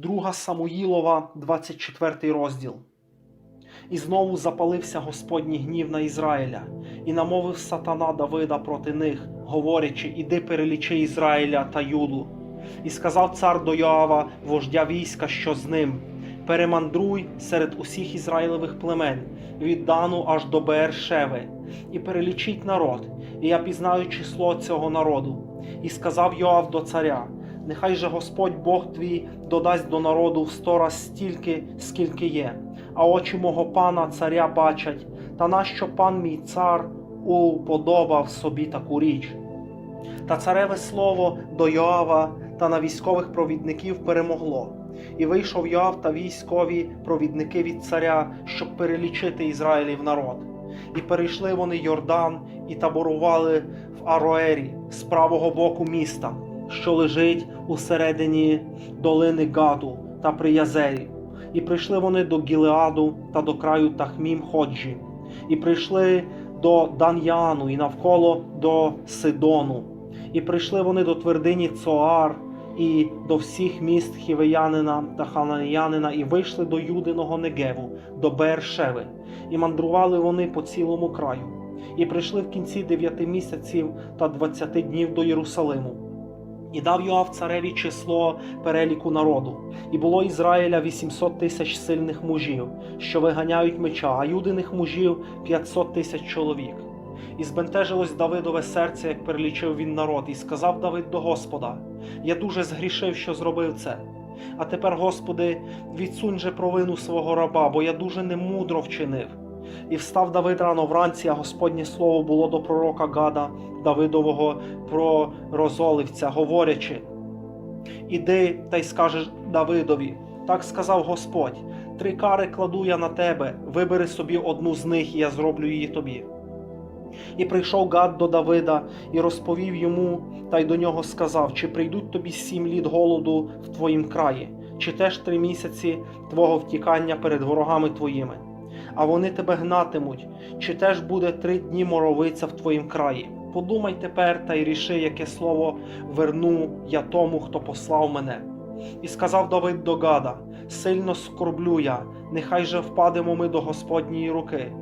Друга Самуїлова, 24 розділ. І знову запалився Господній гнів на Ізраїля, і намовив сатана Давида проти них, говорячи: Іди перелічи Ізраїля та Юду. І сказав цар до Йоава, вождя війська, що з ним: Перемандруй серед усіх ізраїлевих племен, від Дану аж до Бершеви, і перелічіть народ, і я пізнаю число цього народу. І сказав Йоав до царя: Нехай же Господь Бог твій додасть до народу в сто раз стільки, скільки є, а очі мого пана царя бачать, та нащо пан мій цар уподобав собі таку річ. Та цареве слово до Йоава та на військових провідників перемогло. І вийшов Йоав та військові провідники від царя, щоб перелічити Ізраїлів народ. І перейшли вони Йордан і таборували в Ароері з правого боку міста, що лежить усередині долини Гаду та при Язері. І прийшли вони до Гілеаду та до краю Тахмім Ходжі, і прийшли до Дан'яну і навколо до Сидону. І прийшли вони до твердині Цоар і до всіх міст Хівеянина та Ханаянина, і вийшли до Юдиного Негеву, до Бершеви, і мандрували вони по цілому краю, і прийшли в кінці дев'яти місяців та двадцяти днів до Єрусалиму. І дав Йоав цареві число переліку народу, і було Ізраїля 800 тисяч сильних мужів, що виганяють меча, а юдиних мужів 500 тисяч чоловік. І збентежилось Давидове серце, як перелічив він народ, і сказав Давид до Господа: Я дуже згрішив, що зробив це. А тепер, Господи, відсунь же провину свого раба, бо я дуже немудро вчинив. І встав Давид рано вранці, а Господнє слово було до пророка Гада Давидового пророзоливця, говорячи: Іди та й скажеш Давидові, так сказав Господь: три кари кладу я на тебе, вибери собі одну з них, і я зроблю її тобі. І прийшов Гад до Давида і розповів йому, та й до нього сказав: Чи прийдуть тобі сім літ голоду в твоїм краї, чи теж три місяці твого втікання перед ворогами твоїми? А вони тебе гнатимуть, чи теж буде три дні моровиця в твоїм краї? Подумай тепер та й ріши, яке слово верну я тому, хто послав мене. І сказав Давид до Гада: Сильно скорблю я, нехай же впадемо ми до Господньої руки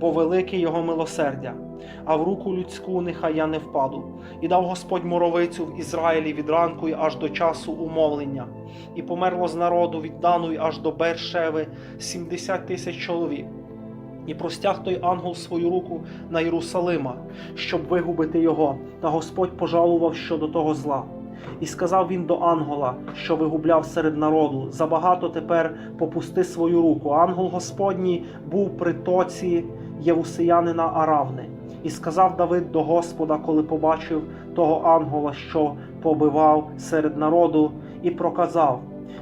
бо велике його милосердя, а в руку людську нехай я не впаду. І дав Господь моровицю в Ізраїлі від ранку й аж до часу умовлення, і померло з народу від Дану аж до Бершеви 70 тисяч чоловік. І простяг той ангел свою руку на Єрусалима, щоб вигубити його, та Господь пожалував щодо того зла. І сказав він до ангела, що вигубляв серед народу: Забагато тепер попусти свою руку. Ангел Господній був при тоці Євусеянина Аравни. І сказав Давид до Господа, коли побачив того ангела, що побивав серед народу, і проказав: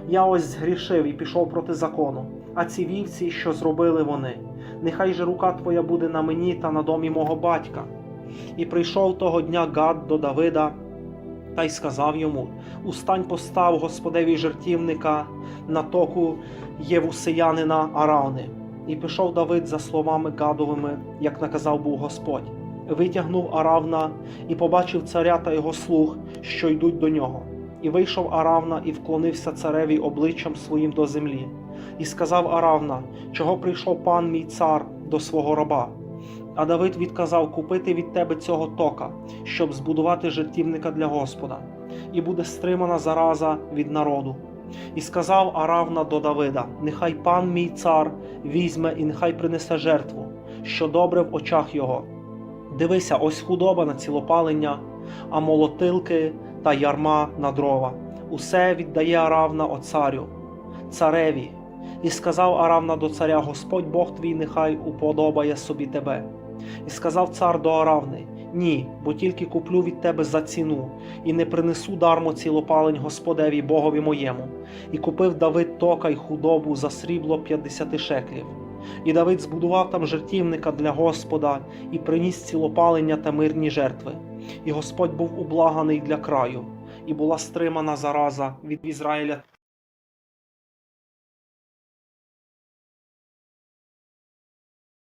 Я ось згрішив і пішов проти закону. А ці вівці, що зробили вони, нехай же рука твоя буде на мені та на домі мого батька. І прийшов того дня Гад до Давида та й сказав йому: Устань постав Господеві жертівника на току Євусеянина Аравни. І пішов Давид за словами Гадовими, як наказав був Господь. Витягнув Аравна і побачив царя та його слуг, що йдуть до нього. І вийшов Аравна і вклонився цареві обличчям своїм до землі. І сказав Аравна, чого прийшов пан мій цар до свого раба. А Давид відказав купити від тебе цього тока, щоб збудувати жертівника для Господа, і буде стримана зараза від народу. І сказав Аравна до Давида: Нехай пан мій цар візьме і нехай принесе жертву, що добре в очах його. Дивися, ось худоба на цілопалення, а молотилки та ярма на дрова. Усе віддає Аравна о царю, цареві. І сказав Аравна до царя: Господь Бог твій, нехай уподобає собі тебе. І сказав цар до Аравни: Ні, бо тільки куплю від тебе за ціну, і не принесу дармо цілопалень Господеві Богові моєму. І купив Давид тока й худобу за срібло п'ятдесяти шеклів. І Давид збудував там жертівника для Господа і приніс цілопалення та мирні жертви. І Господь був ублаганий для краю, і була стримана зараза від Ізраїля